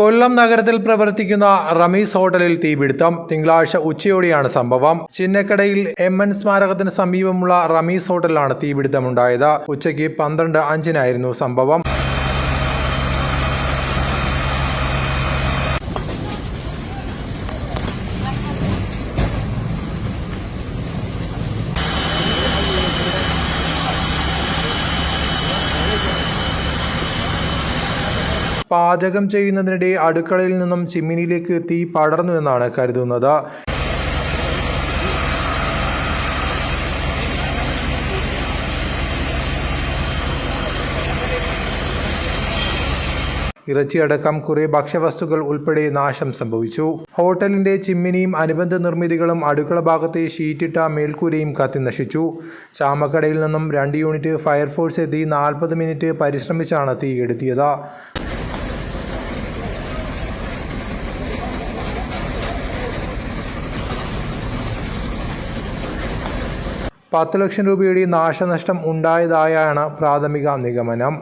കൊല്ലം നഗരത്തിൽ പ്രവർത്തിക്കുന്ന റമീസ് ഹോട്ടലിൽ തീപിടുത്തം. തിങ്കളാഴ്ച ഉച്ചയോടെയാണ് സംഭവം. ചിന്നക്കടയിൽ എം എൻ സ്മാരകത്തിന് സമീപമുള്ള റമീസ് ഹോട്ടലിലാണ് തീപിടുത്തമുണ്ടായത്. ഉച്ചയ്ക്ക് പന്ത്രണ്ട് അഞ്ചിനായിരുന്നു സംഭവം. പാചകം ചെയ്യുന്നതിനിടെ അടുക്കളയിൽ നിന്നും ചിമ്മിനിയിലേക്ക് തീ പടർന്നു എന്നാണ് കരുതുന്നത്. ഇറച്ചിയടക്കം കുറെ ഭക്ഷ്യവസ്തുക്കൾ ഉൾപ്പെടെ നാശം സംഭവിച്ചു. ഹോട്ടലിന്റെ ചിമ്മിനിയും അനുബന്ധ നിർമ്മിതികളും അടുക്കള ഭാഗത്തെ ഷീറ്റിട്ട മേൽക്കൂരയും കത്തി നശിച്ചു. ചാമക്കടയിൽ നിന്നും രണ്ട് യൂണിറ്റ് ഫയർഫോഴ്സ് എത്തി നാൽപ്പത് മിനിറ്റ് പരിശ്രമിച്ചാണ് തീ കെടുത്തിയത് പത്ത് ലക്ഷം രൂപയുടെ നാശനഷ്ടം ഉണ്ടായതായാണ് പ്രാഥമിക നിഗമനം.